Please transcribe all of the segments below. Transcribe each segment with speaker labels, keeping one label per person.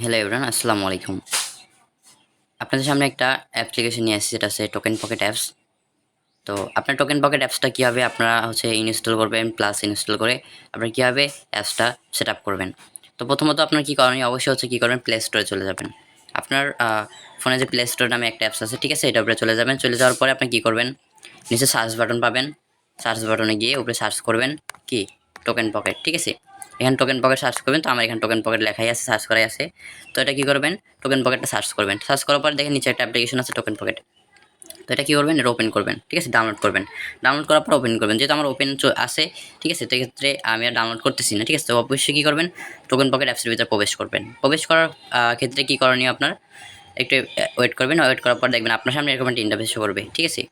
Speaker 1: Hello everyone আসসালামু আলাইকুম। আপনাদের সামনে একটা অ্যাপ্লিকেশন নিয়ে আসছি, যেটা হচ্ছে টোকেন পকেট অ্যাপস তো আপনার টোকেন পকেট অ্যাপসটা কীভাবে আপনারা হচ্ছে ইনস্টল করবেন প্লাস ইনস্টল করে আপনারা কীভাবে অ্যাপসটা সেট আপ করবেন? তো প্রথমত আপনার কী করণীয়? অবশ্যই হচ্ছে কী করবেন? প্লে স্টোরে চলে যাবেন। আপনার ফোনে যে প্লে স্টোর নামে একটা অ্যাপস আছে, ঠিক আছে? এটা উপরে চলে যাবেন। চলে যাওয়ার পরে আপনি কী করবেন? নিচে সার্চ বাটন পাবেন। সার্চ বাটনে গিয়ে উপরে সার্চ করবেন কি? টোকেন পকেট ঠিক আছে? এখানে টোকেন পকেট সার্চ করবেন, তো আমার এখানে টোকেন পকেট লেখাই আছে সার্চ করাই আছে। তো এটা কী করবেন? টোকেন পকেটটা সার্চ করবেন। সার্চ করার পর দেখেন নিচে একটা অ্যাপ্লিকেশন আছে টোকেন পকেট তো এটা কী করবেন? এটা ওপেন করবেন। ঠিক আছে ডাউনলোড করবেন। ডাউনলোড করার পর ওপেন করবেন। যেহেতু আমার ওপেন আছে, ঠিক আছে তো এক্ষেত্রে আমি আর ডাউনলোড করতেছি না, ঠিক আছে। তো অবশ্যই কী করবেন? টোকেন পকেট অ্যাপসের ভিতরে প্রবেশ করবেন। প্রবেশ করার ক্ষেত্রে কী করণীয় আপনার? একটু ওয়েট করবেন। ওয়েট করার পর দেখবেন আপনার সামনে এরকম একটা ইন্টারফেস করবে, ঠিক আছে?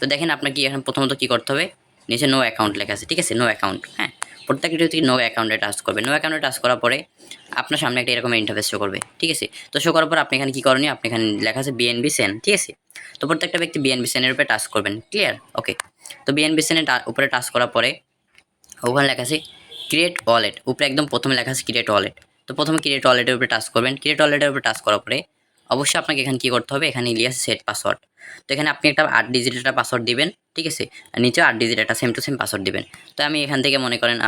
Speaker 1: তো দেখেন আপনার কি এখন প্রথমত কী করতে হবে? নিচে নো অ্যাকাউন্ট লেখা আছে, ঠিক আছে? নো অ্যাকাউন্ট হ্যাঁ? প্রত্যেকটি থেকে নো অ্যাকাউন্টে টাচ করবে। নো অ্যাকাউন্টে টাচ করার পরে আপনার সামনে একটা এরকম ইন্টারফেস শো করবে, ঠিক আছে? তো শো করার পর আপনি এখানে কী করণীয়? আপনি এখানে লেখা আছে বিএনবি সেন ঠিক আছে? তো প্রত্যেকটা ব্যক্তি বিএনবি সেনের উপরে টাচ করবেন ক্লিয়ার ওকে তো বিএনবি সেনের উপরে টাচ করার পরে ওখানে লেখা আছে ক্রিয়েট ওয়ালেট উপরে একদম প্রথমে লেখা আছে ক্রিয়েট ওয়ালেট তো প্রথমে ক্রিয়েট ওয়ালেটের উপরে টাচ করবেন। ক্রিয়েট ওয়ালেটের উপরে টাচ করার পরে অবশ্যই আপনাকে এখানে কী করতে হবে? এখানে ইলিয়াস সেট পাসওয়ার্ড তো এখানে আপনি একটা আট ডিজিট একটা পাসওয়ার্ড দিবেন, ঠিক আছে? আর নিচে আট ডিজিট একটা সেম টু সেম পাসওয়ার্ড দিবেন। তো আমি এখান থেকে মনে করেন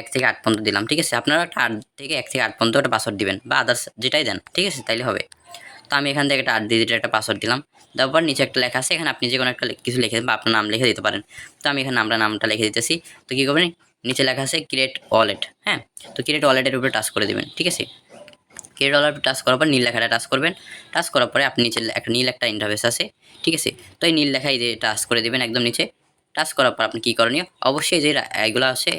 Speaker 1: এক থেকে আট পর্যন্ত দিলাম, ঠিক আছে? আপনারা একটা আট থেকে এক থেকে আট পর্যন্ত একটা পাসওয়ার্ড দিবেন, বা আদার্স যেটাই দেন, ঠিক আছে? তাইলে হবে। তো আমি এখান থেকে একটা আট ডিজিটের একটা পাসওয়ার্ড দিলাম। তারপর নিচে একটা লেখা আছে, এখানে আপনি যে কোনো একটা কিছু লিখে বা আপনার নাম লিখে দিতে পারেন। তো আমি এখানে আমরা নামটা লিখে দিতেছি। তো কী করবেন? নিচে লেখা আছে ক্রিয়েট ওয়ালেট হ্যাঁ? তো ক্রিয়েট ওয়ালেটের উপরে টাচ করে দেবেন, ঠিক আছে? ক্রিয়েট ডলার টাচ করার পর নীল লেখাটা টাচ করবেন। টাচ করার পরে আপনি নিচে একটা নীল একটা ইন্টারভেস আছে, ঠিক আছে? তো এই নীল লেখাই যে টাচ করে দেবেন একদম নিচে। টাচ করার পর আপনি কী করণীয়? অবশ্যই যে এগুলো আছে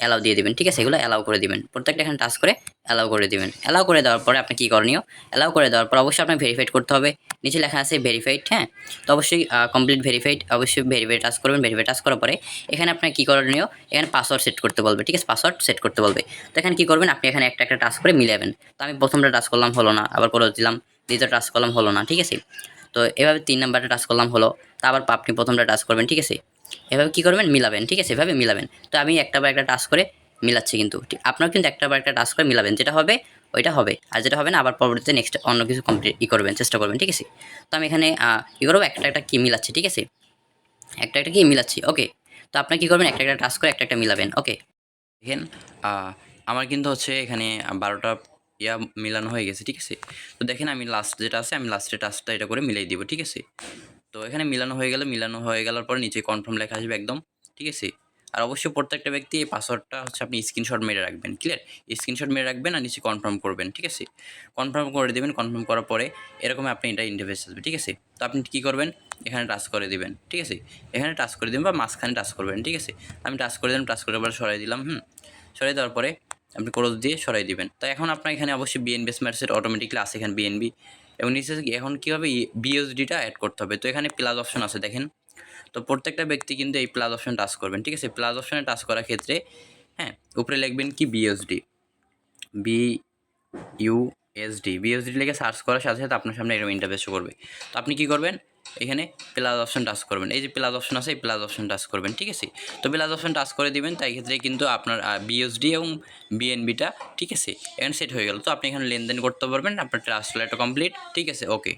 Speaker 1: অ্যালাউ দিয়ে দিবেন, ঠিক আছে? এগুলো অ্যালাউ করে দিবেন। প্রত্যেকটা এখানে টাচ করে অ্যালাউ করে দিবেন। অ্যালাউ করে দেওয়ার পরে আপনি কী করণীয়? অ্যালাউ করে দেওয়ার পর অবশ্যই আপনার ভেরিফাইড করতে হবে। নিচে লেখা আছে ভেরিফাইড হ্যাঁ? তো অবশ্যই কমপ্লিট ভেরিফাইড অবশ্যই ভেরিফাই টাচ করবেন। ভেরিফাই টাচ করার পরে এখানে আপনার কী করণীয়? এখানে পাসওয়ার্ড সেট করতে বলবে, ঠিক আছে? পাসওয়ার্ড সেট করতে বলবে। তো এখানে কী করবেন? আপনি এখানে একটা একটা টাচ করে মিলাবেন। তো আমি প্রথমটা টাচ করলাম, হলো না। আবার করে দিলাম, দ্বিতীয় টাচ করলাম, হলো না, ঠিক আছে? তো এভাবে তিন নাম্বারটা টাচ করলাম, হলো। তা আবার আপনি প্রথমটা টাচ করবেন, ঠিক আছে? এভাবে কী করবেন? মিলাবেন, ঠিক আছে? এভাবে মিলাবেন। তো আমি একটা বার একটা টাচ করে মিলাচ্ছি কিন্তু। আপনার কিন্তু একটা বার একটা টাচ করে মিলাবেন। যেটা হবে, ওইটা হবে। আর যেটা হবে না, আবার পরবর্তীতে নেক্সট অন্য কিছু কমপ্লিট ই করবেন, চেষ্টা করবেন, ঠিক আছে? তো আমি এখানে কী করব? একটা একটা কি মিলাচ্ছি, ঠিক আছে? একটা একটা কি মিলাচ্ছি ওকে তো আপনি কী করবেন? একটা একটা টাচ করে একটা একটা মিলাবেন ওকে
Speaker 2: দেখেন আমার কিন্তু হচ্ছে এখানে বারোটা ইয়া মিলানো হয়ে গেছে, ঠিক আছে? তো দেখেন আমি লাস্ট যেটা আছে, আমি লাস্টে টাচটা এটা করে মিলাই দিব, ঠিক আছে? তো এখানে মিলানো হয়ে গেলে মিলানো হয়ে গেলার পর নিচে কনফার্ম লেখা আসবে একদম, ঠিক আছে? আর অবশ্যই প্রত্যেকটা ব্যক্তি এই পাসওয়ার্ডটা হচ্ছে আপনি স্ক্রিনশট মেরে রাখবেন ক্লিয়ার স্ক্রিনশট মেরে রাখবেন আর নিচে কনফার্ম করবেন, ঠিক আছে? কনফার্ম করে দেবেন কনফার্ম করার পরে এরকম আপনি এটা ইন্টারফেস আসবে, ঠিক আছে? তো আপনি কী করবেন? এখানে টাচ করে দিবেন, ঠিক আছে? এখানে টাচ করে দেবেন বা মাঝখানে টাচ করবেন, ঠিক আছে? আমি টাচ করে দিলাম টাচ করে পরে সরাই দিলাম, হুম? সরাই দেওয়ার পরে আপনি ক্রস দিয়ে সরাই দিবেন। তো এখন আপনার এখানে অবশ্যই বিএনবি স্মার্ট সেট অটোমেটিকলি আসে এখানে বিএনবি এবং নিচে এখন কী হবে বিএসডিটা অ্যাড করতে হবে? তো এখানে প্লাস অপশন আছে, দেখেন। তো প্রত্যেকটা ব্যক্তি কিন্তু এই প্লাস অপশন টাচ করবেন, ঠিক আছে? প্লাস অপশনে টাচ করার ক্ষেত্রে হ্যাঁ উপরে লিখবেন কি BSD B U SD BSD লিখে সার্চ করার সাথে সাথে আপনার সামনে এরকম ইন্টারভেস করবে। তো আপনি কী করবেন? এখানে প্লাস অপশন টাচ করবেন। এই যে প্লাস অপশন আছে, এই প্লাস অপশন টাচ করবেন, ঠিক আছে? তো প্লাস অপশন টাচ করে দিবেন, তাই ক্ষেত্রে কিন্তু আপনার বিএসডি এবং বিএনবিটা ঠিক আছে? এখানে সেট হয়ে গেল। তো আপনি এখানে লেনদেন করতে পারবেন, আপনার ট্রান্সলেটটা কমপ্লিট ঠিক আছে? ওকে